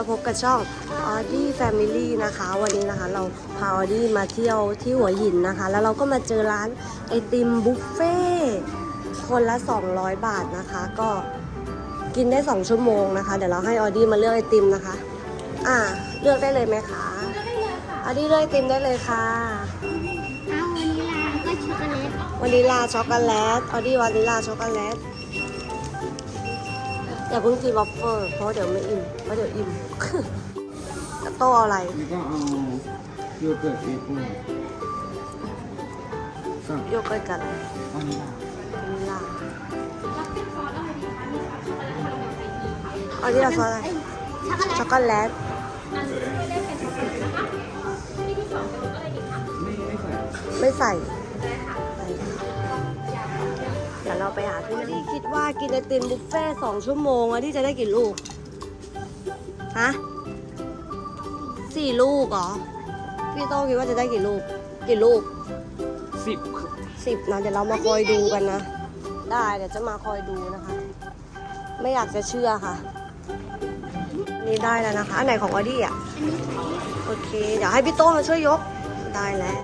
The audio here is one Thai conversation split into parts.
มาพบกับช่อง Audi Family นะคะ วันนี้นะคะเราพา Audi มาเที่ยวที่หัวหินนะคะ แล้วเราก็มาเจอร้านไอติมบุฟเฟ่ต์คนละ 200 บาทนะคะ ก็กินได้ 2 ชั่วโมงนะคะ เดี๋ยวเราให้ Audi มาเลือกไอติมนะคะ อ่าเลือกได้เลยไหมคะออดี้เลือกไอติมได้เลยค่ะเอาวานิลาแล้วก็ช็อกโกแลตวานิลาช็อกโกแลตออดี้วานิลาช็อกโกแลต อย่าเพิ่งกินวอฟเฟิลเพราะเดี๋ยวไม่อิ่มเพราะเดี๋ยวอิ่ม แล้วโตเอาอะไรแล้วก็เอาโยเกิร์ตเอโก้กับโยเกิร์ตกับอะไรวานิลาวานิลาออดี้เอาซอสอะไรช็อกโกแลช็อตกโกแลตไม่ไม่ใส่ไม่ใส่ เดี๋ยวเราไปหาที่นี่คิดว่ากินไอติมบุฟเฟ่ต์สองชั่วโมงอะที่จะได้กี่ลูก ฮะสี่ลูกเหรอ พี่โต้คิดว่าจะได้กี่ลูก กี่ลูกสิบสิบนะเดี๋ยวเรามาคอยดูกันนะ ได้เดี๋ยวจะมาคอยดูนะคะ ไม่อยากจะเชื่อค่ะ นี่ได้แล้วนะคะ อันไหนของออดี้อะโอเค เดี๋ยวให้พี่โต้มาช่วยยก ได้แล้ว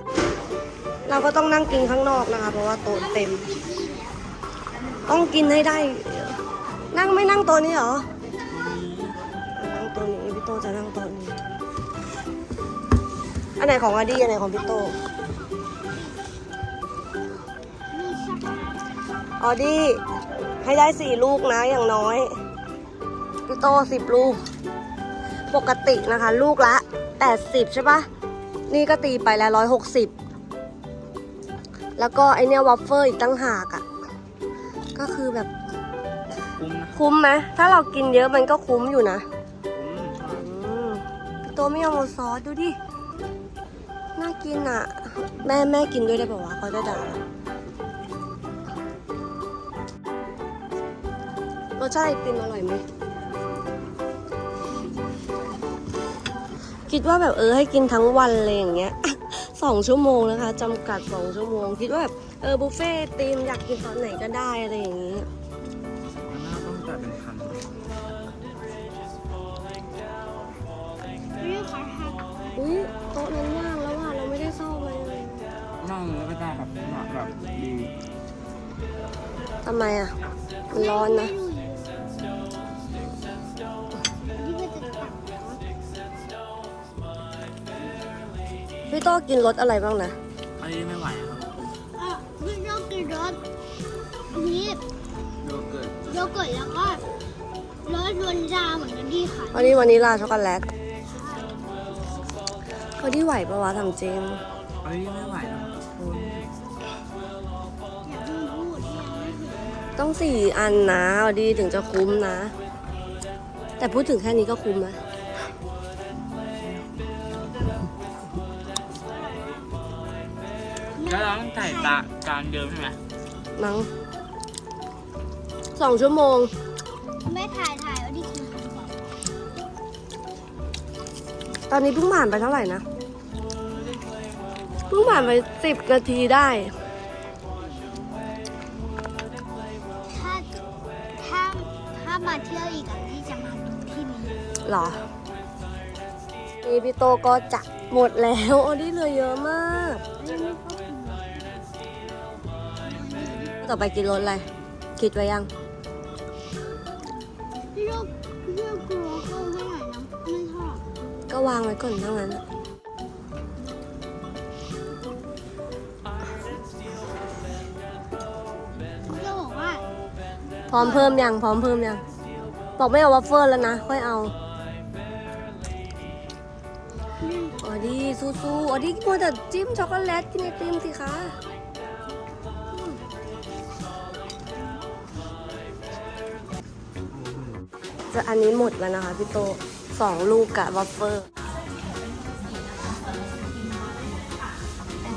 เราก็ต้องนั่งกินข้างนอกนะคะ เพราะว่าโต๊ะเต็ม ต้องกินให้ได้ นั่งไม่นั่งต๊ะนี้เหรอ นั่งต๊ะนี้พี่โตจะนั่งต๊ะนี้ อันไหนของอดีอันไหนของพี่โตออดี้ให้ได้สี่ลูกนะอย่างน้อย พี่โตสิบลูก ปกตินะคะ ลูกละแปดสิบใช่ปะนี่ก็ตีไปแล้วร้อยหกสิบแล้วก็ไอเนี้ยวัฟเฟอร์อีกตั้งหากอะ่ะ ก็คือแบบคุ้มนะคุ้มไหมถ้าเรากินเยอะมันก็คุ้มอยู่นะคุ้มอืมพี่โตไม่ยอมเอาซอสดูดิ น่ากินอะ แม่แม่กินด้วยได้ป่าวะเขาจะด่าเรารสชาติไอติมอร่อยไหม คิดว่าแบบเออให้กินทั้งวันเลยอย่างเงี้ยสองชั่วโมงนะคะจำกัดสองชั่วโมง คิดว่าแบบ เออบุฟเฟ่ต์ไอติมอยากกินตอนไหนก็ได้อะไรอย่างงี้มันน่าต้องจ่ายเป็นพันนี่ค่ะค่ะอุ้ยโต๊ะนั้นว่างแล้วว่ะเราไม่ได้เข้าไปเลยนั่งแล้วก็ได้แบบเหมาะแบบดีทำไมอะมันร้อนนะนี่ก็จะตักแล้วพี่โต้กินรสอะไรบ้างนะ โยเกิร์ตแล้วก็รสวานิลาเหมือนกันดีค่ะวันนี้วานิลาช็อกโกแลตเขาที่ไหวปะวะทำจริงอันนี้ไม่ไหวแล้วอย่าเพิ่งพูดยังไม่ถึงต้องสี่อันนะเอาดีถึงจะคุ้มนะ แต่พูดถึงแค่นี้ก็คุ้มนะแล้วเราต้องจ่ายตาจานเดิมใช่ไหมมั้ง สองชั่วโมง ไม่ถ่ายถ่ายเอาดิกินก่อนตอนนี้เพิ่งผ่านไปเท่าไหร่นะเพิ่งผ่านไปสิบนาทีได้ ถ้าถ้าถ้ามาเที่ยวอีกอะพี่จะมาดูที่นี้เหรอ นี่พี่โตก็จะหมดแล้วออดี้เหลือเยอะมากไม่ไม่ชอบกินต่อไปกินรสอะไร คิดไว้ยัง พี่ชอบพี่ชอบกินโลโก้ให้หน่อยนะไม่ชอบก็วางไว้ก่อนทั้งนั้นอะพี่ก็บอกว่าพร้อมเพิ่มยังพร้อมเพิ่มยังบอกไม่เอาวัฟเฟิลแล้วนะ ค่อยเอาออดี้สู้ๆออดี้มัวแต่จิ้มช็อกโกแลตกินไอติมสิคะ จะอันนี้หมดแล้วนะคะพี่โตสองลูกกะวัฟเฟิล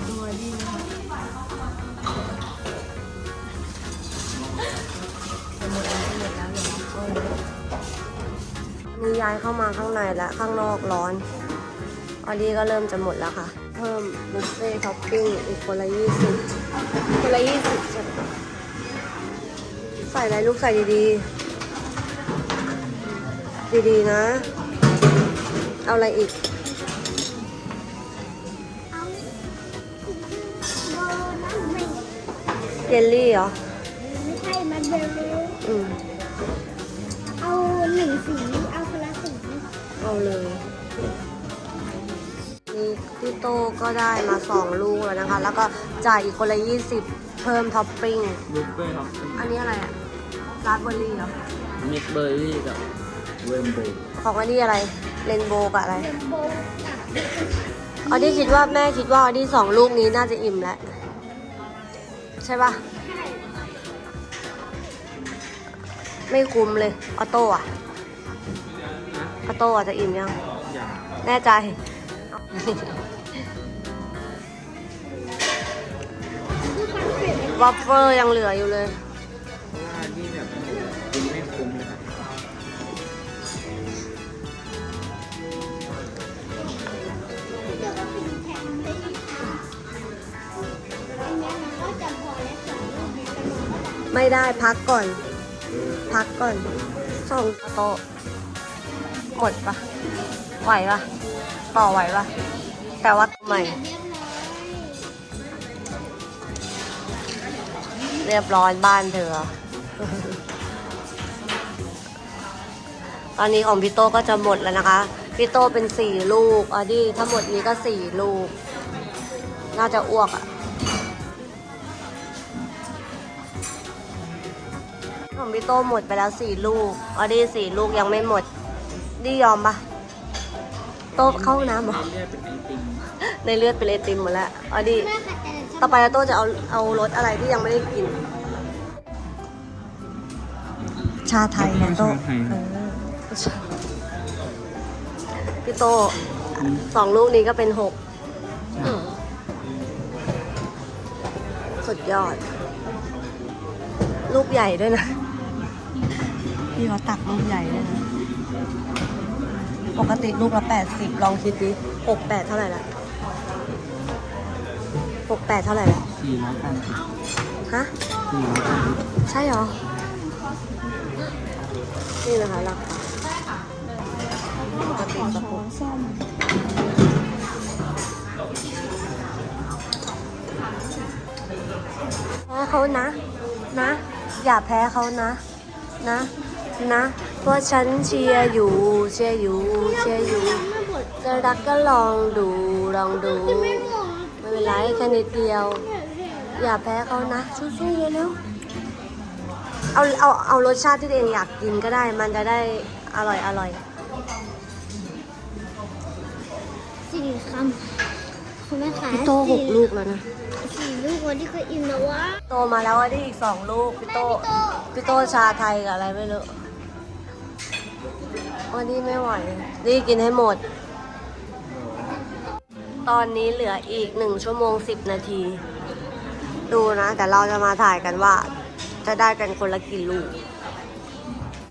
ตัวดีนะคะมีย้ายเข้ามาข้างในแล้วข้างนอกร้อนออดี้ก็เริ่มจะหมดแล้วค่ะ เพิ่มบุฟเฟ่ท็อปปิ้งอีกคนละยี่สิบคนละยี่สิบใช่ไหมใส่อะไรลูกใส่ดีๆ ดีๆนะ เอาอะไรอีกเอาโบนัสไม่เยลลี่เหรอ ไม่ใช่มันเบลล์อืม เอาหนึ่งสี เอาคนละสีเอาเลย นี่พี่โตก็ได้มาสองลูกแล้วนะคะ แล้วก็จ่ายอีกคนละยี่สิบเพิ่มท็อปปิ้ง บุฟเฟ่ต์ครับอันนี้อะไรอะราสเบอร์รี่เหรอ มิกเบอร์รี่กับ เวมเบอร์ของอันนี้อะไรเรนโบว์กับอะไร เรนโบว์กับออดี้คิดว่าแม่คิดว่าออดี้สองลูกนี้น่าจะอิ่มแล้ว ใช่ปะใช่ไม่คุ้มเลยออโต้อะออโต้อะจะอิ่มยัง อย่างแน่ใจวัฟเฟอร์ยังเหลืออยู่เลย ไม่ได้พักก่อน พักก่อนสองโต๊ะหมดปะไหวปะต่อไหวปะแต่ว่าใหม่เรียบร้อยบ้านเธอ ตอนนี้ของพี่โตก็จะหมดแล้วนะคะ พี่โตเป็นสี่ลูกอดี้ทั้งหมดนี้ก็สี่ลูก น่าจะอ้วกอะ ของพี่โตหมดไปแล้วสี่ลูก ออดี้สี่ลูกยังไม่หมด ดี้ยอมปะโตเข้าห้องน้ำเหรอเรียกเป็นไอติมในเลือดเป็นไอติมหมดแล้ว ออดี้แม่ขัดแต่ชต่ออบไปโตจะเอาเอารสอะไรที่ยังไม่ได้กิน ชาไทยนะโตเออพี่โตสองลูกนี้ก็เป็นหกอืมสุดยอด ลูกใหญ่ด้วยนะ พี่เขาตักลูกใหญ่ด้วยนะ ปกติลูกละแปดสิบลองคิดดิหกแปดเท่าไหร่ละหกแปดเท่าไหร่ละสี่ร้อยแปดสิบฮะสี่ร้อยแปดสิบใช่เหรอ นี่นะคะราคาปกติกระปุกส้มแพ้เขานะ นะ อย่าแพ้เขานะ นะ นะ เพราะฉันเชียร์อยู่เชียร์อยู่เชียร์อยู่ไม่หมดจะรักก็ลองดูลองดูไม่หมดไม่เป็นไรแค่นิดเดียว อย่าแพ้เขานะสู้ๆเร็วๆเอาเอาเอารสชาติที่ตัวเองอยากกินก็ได้ มันจะได้อร่อยอร่อยสี่คำคุณแม่ขายพี่โตหกลูกแล้วนะสี่ลูกวันที่เคยอิ่มแล้ววะโตมาแล้วอันนี้อีกสองลูกพี่โตพี่โตชาไทยกับอะไรไม่รู้ วันนี้ไม่ไหวนี่กินให้หมด ตอนนี้เหลืออีกหนึ่งชั่วโมงสิบนาที ดูนะ แต่เราจะมาถ่ายกันว่า จะได้กันคนละกี่ลูก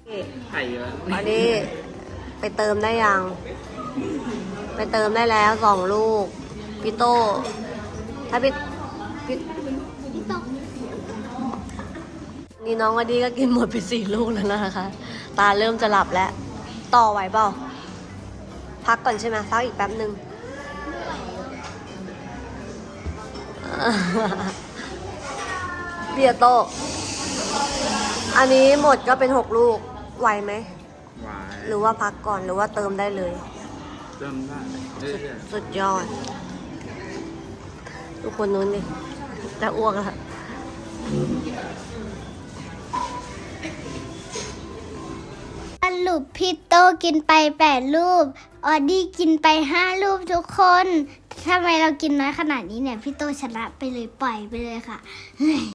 นี่ไข่เยอะอันนี้ไปเติมได้ยัง ไปเติมได้แล้วสองลูก พี่โต ถ้าพี่พี่พี่โตนี่น้องอดีก็กินหมดไปสี่ลูกแล้วนะคะ ตาเริ่มจะหลับแล้ว ต่อไหวเปล่า พักก่อนใช่ไหมพักอีกแป๊บหนึ่งเบียร์โต อันนี้หมดก็เป็นหกลูก ไหวไหม หวานหรือว่าพักก่อนหรือว่าเติมได้เลยเริ่มได้เรื่อยสุดยอด ทุกคนนู้นดิจะอ้วกแล้วส รุปพี่โตกินไปแปดรูป ออดี้กินไปห้ารูปทุกคนทำไมเรากินน้อยขนาดนี้เนี่ย พี่โตชนะไปเลยปล่อยไปเลยค่ะ